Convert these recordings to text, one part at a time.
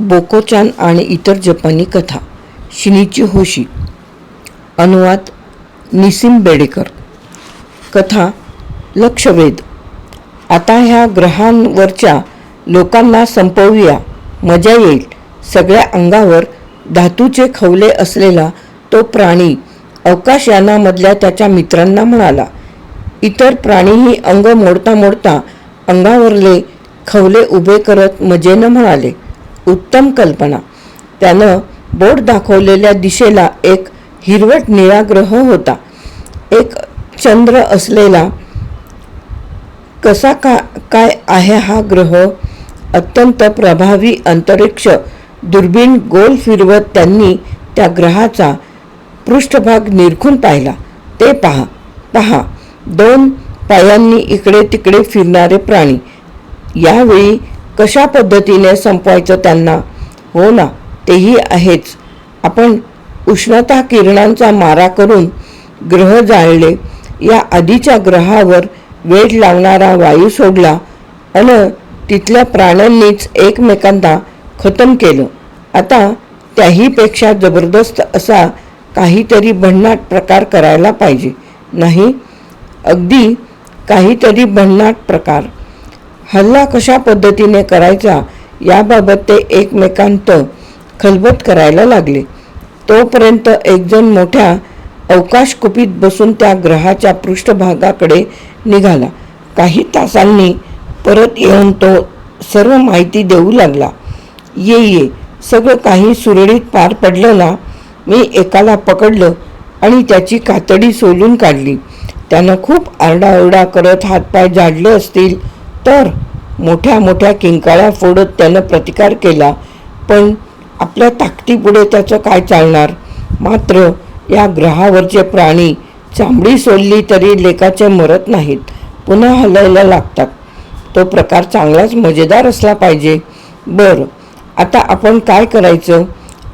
बोकोचान आणि इतर जपानी कथा शिनीची होशी अनुवाद निसिम बेडेकर. कथा लक्षवेध. आता ह्या ग्रहांवरच्या लोकांना संपवूया. मजा येईल. सगळ्या अंगावर धातूचे खवले असलेला तो प्राणी अवकाशयानामधल्या त्याच्या मित्रांना म्हणाला इतर प्राणीही अंग मोडता मोडता अंगावरले खवले उभे करत मजेनं म्हणाले उत्तम कल्पना. त्यानं बोट दाखवलेल्या दिशेला एक हिरवट निळा ग्रह होता. एक चंद्र असलेला कसा का काय आहे हा ग्रह? अत्यंत प्रभावी अंतरिक्ष दुर्बीण गोल फिरवत त्यांनी त्या ग्रहाचा पृष्ठभाग निरखून पाहिला. ते पहा पहा दोन पायांनी इकडे तिकडे फिरणारे प्राणी. यावेळी कशा पद्धतीने संपवायचं त्यांना? हो ना तेही आहेच. आपण उष्णता किरणांचा मारा करून ग्रह जाळले या आधीच्या ग्रहावर वेध लावणारा वायू सोडला अन तिथल्या प्राण्यांनीच एकमेकांना खतम केलं. आता त्याहीपेक्षा जबरदस्त असा काहीतरी भन्नाट प्रकार करायला पाहिजे नाही? अगदी काहीतरी भन्नाट प्रकार. हल्ला कशा पद्धतीने करायचा याबाबत ते एकमेकांत खलबत करायला लागले. तोपर्यंत एकजण मोठ्या अवकाश कुपीत बसून त्या ग्रहाच्या पृष्ठभागाकडे निघाला. काही तासांनी परत येऊन तो सर्व माहिती देऊ लागला. ये ये सगळं काही सुरळीत पार पडलं ना? मी एकाला पकडलं आणि त्याची कातडी सोलून काढली. त्यानं खूप आरडाओरडा करत हातपाय झाडले असतील तर मोठ्या मोठ्या किंकाळ्या फोडत त्यानं प्रतिकार केला. पण आपल्या ताकदीपुढे त्याचं काय चालणार? मात्र या ग्रहावरचे प्राणी चांबडी सोडली तरी लेकाचे मरत नाहीत. पुन्हा हलायला लागतात. तो प्रकार चांगलाच मजेदार असला पाहिजे. बरं आता आपण काय करायचं?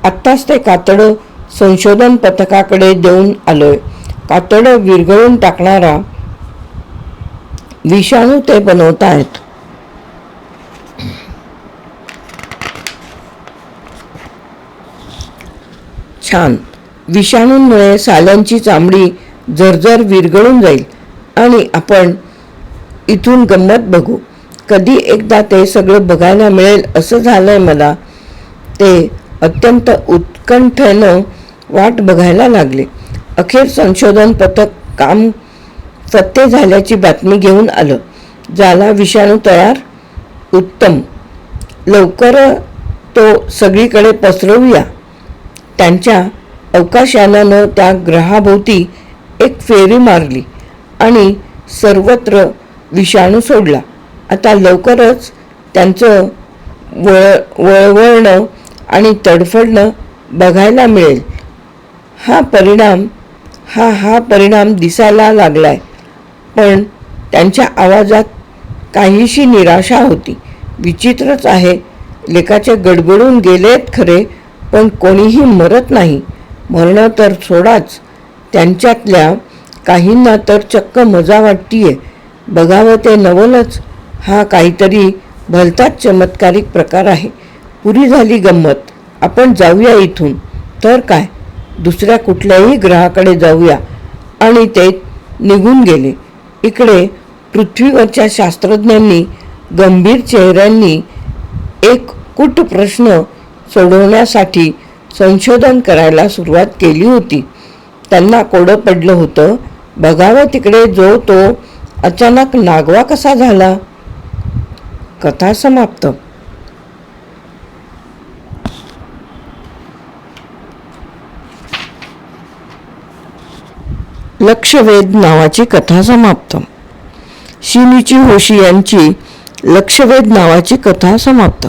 आत्ताच ते कातडं संशोधन पथकाकडे देऊन आलोय. कातडं विरघळून टाकणारा विषाणू ते बनवतायत. छान. विषाणूंमुळे साल्यांची चामडी झरझर विरघळून जाईल आणि आपण इथून गंमत बघू. कधी एकदा ते सगळं बघायला मिळेल असं झालंय मला. ते अत्यंत उत्कंठेनं वाट बघायला लागले. अखेर संशोधन पथक काम सत्य झाल्याची बातमी घेऊन आलं झाला विषाणू तयार उत्तम. लवकर तो सगळीकडे पसरवूया. त्यांच्या अवकाशयानानं त्या ग्रहाभोवती एक फेरी मारली आणि सर्वत्र विषाणू सोडला. आता लवकरच त्यांचं वळ वळवळणं आणि तडफडणं बघायला मिळेल. हा परिणाम हा हा परिणाम दिसायला लागलाय. पण त्यांच्या आवाजात काहीशी निराशा होती. विचित्रच आहे. लेकाचे गडबडून गेलेत खरे पण कोणीही मरत नाही. मरणं तर सोडाच. त्यांच्यातल्या काहींना तर चक्क मजा वाटतीये. बघावं ते नवलच. हा काहीतरी भलताच चमत्कारिक प्रकार आहे. पुरी झाली गंमत. आपण जाऊया इथून. तर काय? दुसऱ्या कुठल्याही ग्रहाकडे जाऊया. आणि ते निघून गेले. इकडे पृथ्वीवरच्या शास्त्रज्ञांनी गंभीर चेहऱ्यांनी एक कुट प्रश्न सोडवण्यासाठी संशोधन करायला सुरुवात केली होती. त्यांना कोडं पडलं होतं बघावं तिकडे जो तो अचानक नागवा कसा झाला. कथा समाप्त. लक्षवेध नावाची कथा समाप्त शिनीची होशी यांची लक्षवेध नावाची कथा समाप्त